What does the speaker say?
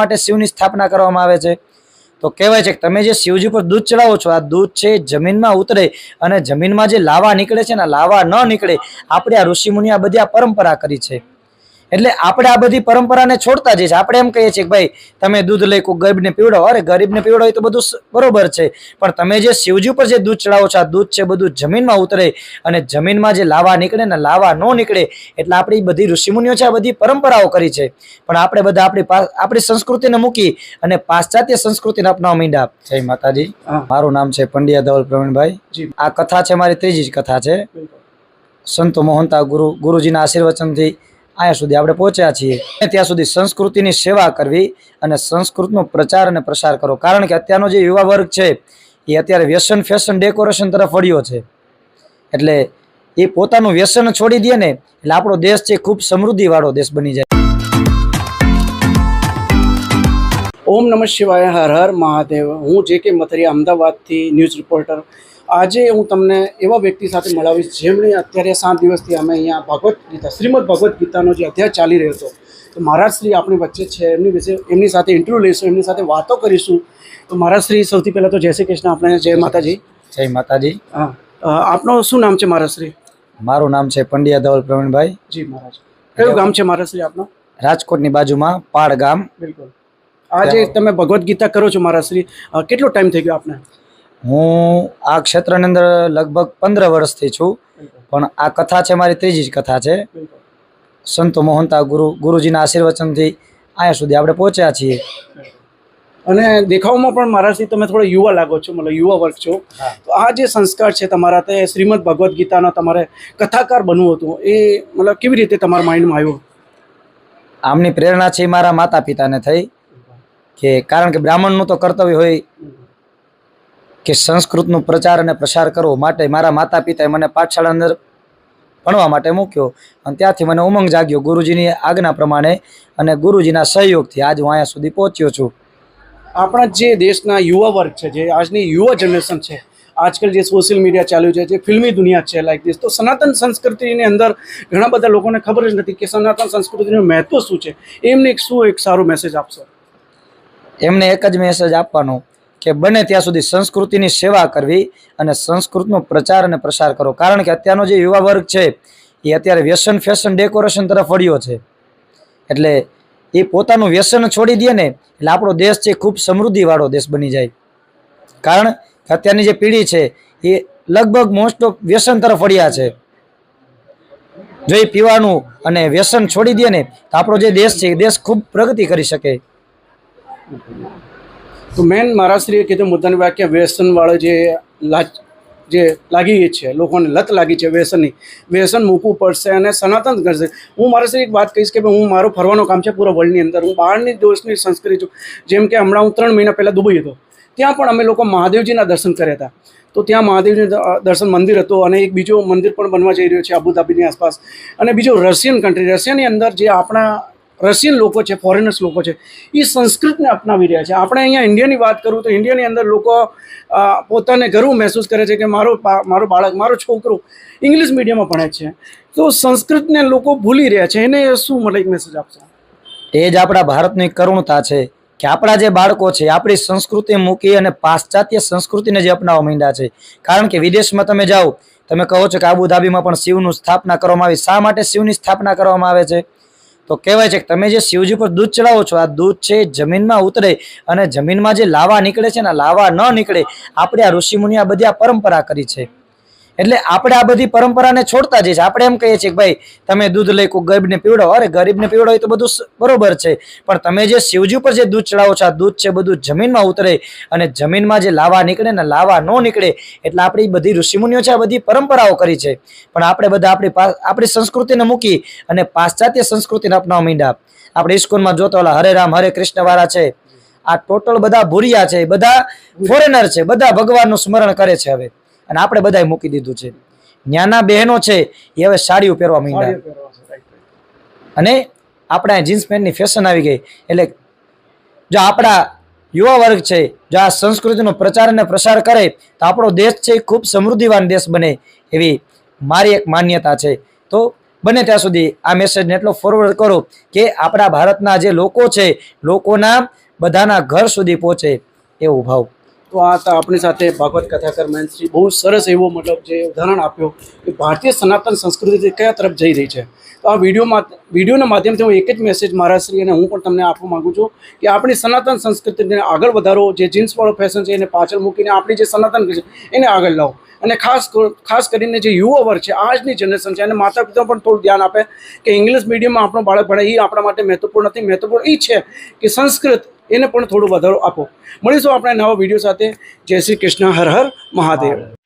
માટે શિવની સ્થાપના કરવામાં આવે છે. તો કહેવાય છે કે તમે જે શિવજી પર દૂધ ચડાવો છો, આ દૂધ છે જમીનમાં ઉતરે અને જમીનમાં જે લાવા નીકળે છે ને લાવા ન નીકળે, આપણે આ ઋષિમુનિ આ બધી આ પરંપરા કરી છે. એટલે આપણે આ બધી પરંપરાને છોડતા જઈએ છીએ. આપણે એમ કહીએ છીએ કે ભાઈ તમે દૂધ લઈ કોઈ ગરીબને પીવડાવો. અરે ગરીબને પીવડાવો એ તો બધું બરોબર છે. પણ તમે જે શિવજી ઉપર જે દૂધ ચડાવો છો આ દૂધ છે બધું જમીનમાં ઉતરે અને જમીનમાં જે લાવા નીકળે ને લાવા ન નીકળે એટલે આપણી બધી ઋષિમુનિઓ છે આ બધી પરંપરાઓ કરી છે. પણ આપણે બધા આપણી આપણી સંસ્કૃતિને મૂકી અને પાશ્ચાત્ય સંસ્કૃતિને અપનાવવા માંડ્યા. જય માતાજી. મારું નામ છે પંડ્યા ધવલ પ્રવીણભાઈ. આ કથા છે મારી ત્રીજી જ કથા છે. સંતો મોહનતા ગુરુ ગુરુજીના આશીર્વચનથી અહીંયા સુધી આપણે પહોંચ્યા છીએ. ત્યાં સુધી સંસ્કૃતિની સેવા કરવી અને સંસ્કૃતનો પ્રચાર અને પ્રસાર કરો કારણ કે અત્યારનો જે યુવા વર્ગ છે, એ અત્યારે વ્યસન ફેશન ડેકોરેશન તરફ વળ્યો છે. એટલે એ પોતાનું વ્યસન છોડી દે ને, એટલે આપણો દેશ છે ખૂબ સમૃદ્ધિવાળો દેશ બની જાય. ઓમ નમઃ શિવાય, હર હર મહાદેવ. હું જે કે મથરિયા, અમદાવાદથી ન્યૂઝ રિપોર્ટર. આજે હું તમને એવા વ્યક્તિ સાથે મળાવીશ જેમણે અત્યારે સાત દિવસથી અમે અહીંયા ભગવદ્ ગીતા શ્રીમદ ભગવદ્ ગીતાનો જે અધ્યાય ચાલી રહ્યો હતો તો મહારાજ શ્રી આપણી વચ્ચે છે એમની વિશે એમની સાથે ઇન્ટરવ્યૂ લઈશું એમની સાથે વાતો કરીશું. તો મહારાજ શ્રી સૌથી પહેલાં તો જય શ્રી કૃષ્ણ આપણે જય માતાજી. જય માતાજી. હા આપનું શું નામ છે મહારાજ શ્રી? મારું નામ છે પંડ્યા ધવલ પ્રવીણભાઈ. જી મહારાજ. કયું ગામ છે મહારાજ શ્રી આપનું? રાજકોટની બાજુમાં પાડ ગામ. બિલકુલ. આજે તમે ભગવદ્ ગીતા કરો છો મહારાજ શ્રી. કેટલો ટાઈમ થઈ ગયો આપને? હું આ ક્ષેત્રની અંદર લગભગ પંદર વર્ષથી છું પણ આ કથા છે મારી ત્રીજી જ કથા છે. સંતો મોહનતા ગુરુ ગુરુજીના આશીર્વચનથી અહીંયા સુધી આપણે પહોંચ્યા છીએ. અને દેખાવમાં પણ મારાથી તમે થોડો યુવા લાગો છો મતલબ યુવા વર્ગ છો. તો આ જે સંસ્કાર છે તમારા તે શ્રીમદ ભગવદ્ ગીતાનો તમારે કથાકાર બનવું હતું એ મતલબ કેવી રીતે તમારા માઇન્ડમાં આવ્યું? આમની પ્રેરણા છે મારા માતા પિતાને થઈ કે કારણ કે બ્રાહ્મણનું તો કર્તવ્ય હોય કે સંસ્કૃતનો પ્રચાર અને પ્રસાર કરવો માટે મારા માતા પિતાએ મને પાઠશાળા અંદર ભણવા માટે મૂક્યો. અને ત્યાંથી મને ઉમંગ જાગ્યો ગુરુજીની આજ્ઞા પ્રમાણે અને ગુરુજીના સહયોગથી આજ હું અહીંયા સુધી પહોંચ્યો છું. આપણા જે દેશના યુવા વર્ગ છે જે આજની યુવા જનરેશન છે આજકાલ જે સોશિયલ મીડિયા ચાલ્યું છે જે ફિલ્મી દુનિયા છે લાઈક દિસ તો સનાતન સંસ્કૃતિની અંદર ઘણા બધા લોકોને ખબર જ નથી કે સનાતન સંસ્કૃતિનું મહત્વ શું છે. એમને એક શું એક સારો મેસેજ આપશો? એમને એક જ મેસેજ આપવાનો. કે બને ત્યાં સુધી સંસ્કૃતિની સેવા કરવી અને સંસ્કૃતનો પ્રચાર અને પ્રસાર કરો કારણ કે અત્યારનો જે યુવા વર્ગ છે, એ અત્યારે વ્યસન ફેશન ડેકોરેશન તરફ વળ્યો છે. એટલે એ પોતાનું વ્યસન છોડી દે ને, એટલે આપણો દેશ છે ખૂબ સમૃદ્ધિવાળો દેશ બની જાય. કારણ કે અત્યારની જે પેઢી છે, એ લગભગ મોસ્ટ ઓફ વ્યસન તરફ વળ્યા છે. જો એ પીવાનું અને વ્યસન છોડી દે ને, તો આપણો જે દેશ છે, એ દેશ ખૂબ પ્રગતિ કરી શકે. તો મેન મહારાષ્ટ્રીએ કીધું મુદ્દાની વાત કે વ્યસનવાળો જે લાજ જે લાગી છે, લોકોને લત લાગી છે વ્યસનની. વ્યસન મૂકવું પડશે અને સનાતન કરશે. હું મારા એક વાત કહીશ કે હું મારું ફરવાનું કામ છે પૂરા વર્લ્ડની અંદર. હું બહારની દેશની સંસ્કૃતિ છું. જેમ કે હમણાં હું ત્રણ મહિના પહેલાં દુબઈ હતો. ત્યાં પણ અમે લોકો મહાદેવજીના દર્શન કર્યા હતા. તો ત્યાં મહાદેવજી દર્શન મંદિર હતું અને એક બીજો મંદિર પણ બનવા જઈ રહ્યો છે, અબુધાબીની આસપાસ. અને બીજો રશિયન કન્ટ્રી રશિયાની અંદર જે આપણા રશિયન લોકો છે ફોરેનર્સ લોકો છે એ સંસ્કૃતને અપનાવી રહ્યા છે. આપણે અહીંયા ઇન્ડિયાની વાત કરું તો ઇન્ડિયાની અંદર લોકો પોતાને ગર્વ મહેસૂસ કરે છે કે મારો મારો બાળક, મારો છોકરો ઇંગ્લિશ મીડિયમમાં ભણે છે. તો સંસ્કૃતને લોકો ભૂલી રહ્યા છે. એને શું મને એક મેસેજ આપશો? એ જ આપણા ભારતની કરુણતા છે કે આપણા જે બાળકો છે, આપણી સંસ્કૃતિ મૂકી અને પાશ્ચાત્ય સંસ્કૃતિને જે અપનાવવા માંડ્યા છે. કારણ કે વિદેશમાં તમે જાઓ, તમે કહો છો કે આબુધાબીમાં પણ શિવનું સ્થાપના કરવામાં આવી. શા માટે શિવની સ્થાપના કરવામાં આવે છે? તો કહેવાય છે કે તમે જે શિવજી પર દૂધ ચડાવો છો, આ દૂધ છે જમીનમાં ઉતરે અને જમીનમાં જે લાવા નીકળે છે ને લાવા ન નીકળે, આપણે આ ઋષિમુનિ આ બધી આ પરંપરા કરી છે. એટલે આપણે આ બધી પરંપરાને છોડતા જઈએ છીએ. આપણે એમ કહીએ છીએ કે ભાઈ તમે દૂધ લઈ કોઈ ગરીબને પીવડાવો. અરે ગરીબને પીવડાવો એ તો બધું બરોબર છે. પણ તમે જે શિવજી ઉપર જે દૂધ ચડાવો છો આ દૂધ છે બધું જમીનમાં ઉતરે અને જમીનમાં જે લાવા નીકળે ને લાવા ન નીકળે એટલે આપણી બધી ઋષિમુનિઓ છે આ બધી પરંપરાઓ કરી છે. પણ આપણે બધા આપણી આપણી સંસ્કૃતિને મૂકી અને પાશ્ચાત્ય સંસ્કૃતિને અપનાવવા માંડ્યા. આપણે ઇસ્કોનમાં જોતો ઓલા હરે રામ હરે કૃષ્ણ વાળા છે. આ ટોટલ બધા ભૂરિયા છે બધા ફોરેનર છે બધા ભગવાનનું સ્મરણ કરે છે હવે. અને આપણે બધાએ મૂકી દીધું છે. ન્યાના બહેનો છે એ હવે સાડીઓ પહેરવા માંડ્યા. અને આપણા જીન્સ પેન્ટની ફેશન આવી ગઈ. એટલે જો આપણા યુવા વર્ગ છે જો આ સંસ્કૃતિનો પ્રચાર અને પ્રસાર કરે તો આપણો દેશ છે એ ખૂબ સમૃદ્ધિવાન દેશ બને એવી મારી એક માન્યતા છે. તો બને ત્યાં સુધી આ મેસેજને એટલો ફોરવર્ડ કરો કે આપણા ભારતના જે લોકો છે લોકોના બધાના ઘર સુધી પહોંચે એવું ભાવ. તો આ હતા આપણી સાથે ભાગવત કથાકર મહેન્દ્રશ્રી બહુ સરસ એવો મતલબ જે ઉદાહરણ આપ્યો કે ભારતીય સનાતન સંસ્કૃતિ કયા તરફ જઈ રહી છે. તો આ વિડીયોમાં વિડીયોના માધ્યમથી હું એક જ મેસેજ મારા શ્રી અને હું પણ તમને આપવા માગું છું કે આપણી સનાતન સંસ્કૃતિને આગળ વધારો, જે જીન્સવાળો ફેશન છે એને પાછળ મૂકીને આપણી જે સનાતન છે એને આગળ લાવો. અને ખાસ ખાસ કરીને જે યુવા વર્ગ છે, આજની જનરેશન છે અને માતા પિતા પણ થોડું ધ્યાન આપે કે ઇંગ્લિશ મીડિયમમાં આપણો બાળક ભણે એ આપણા માટે મહત્વપૂર્ણ નથી. મહત્વપૂર્ણ એ છે કે સંસ્કૃત એને પણ થોડું વધારો આપો. મળીશું આપણે નવા વીડિયો સાથે. જય શ્રી કૃષ્ણ, હર હર મહાદેવ.